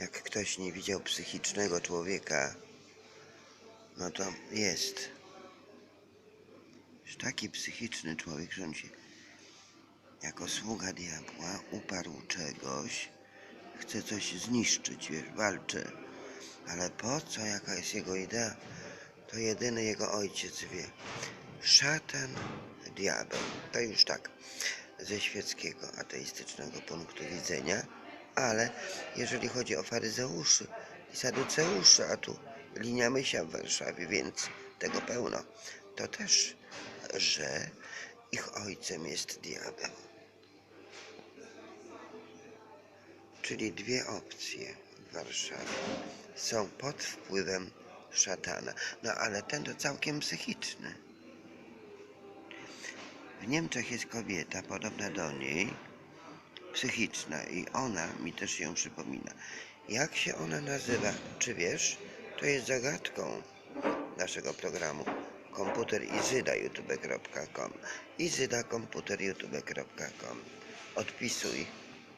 Jak ktoś nie widział psychicznego człowieka, no to jest. Taki psychiczny człowiek, że on się jako sługa diabła uparł czegoś, chce coś zniszczyć, wiesz, walczy. Ale po co, jaka jest jego idea, to jedyny jego ojciec wie. Szatan, diabeł. To już tak ze świeckiego, ateistycznego punktu widzenia, ale jeżeli chodzi o faryzeuszy i saduceuszy, a tu linia mysia w Warszawie, więc tego pełno, to też, że ich ojcem jest diabeł. Czyli dwie opcje w Warszawie są pod wpływem szatana. No ale ten to całkiem psychiczny. W Niemczech jest kobieta podobna do niej, psychiczna i ona mi też się przypomina. Jak się ona nazywa? Czy wiesz? To jest zagadką naszego programu komputer izyda youtube.com izyda komputer youtube.com Odpisuj.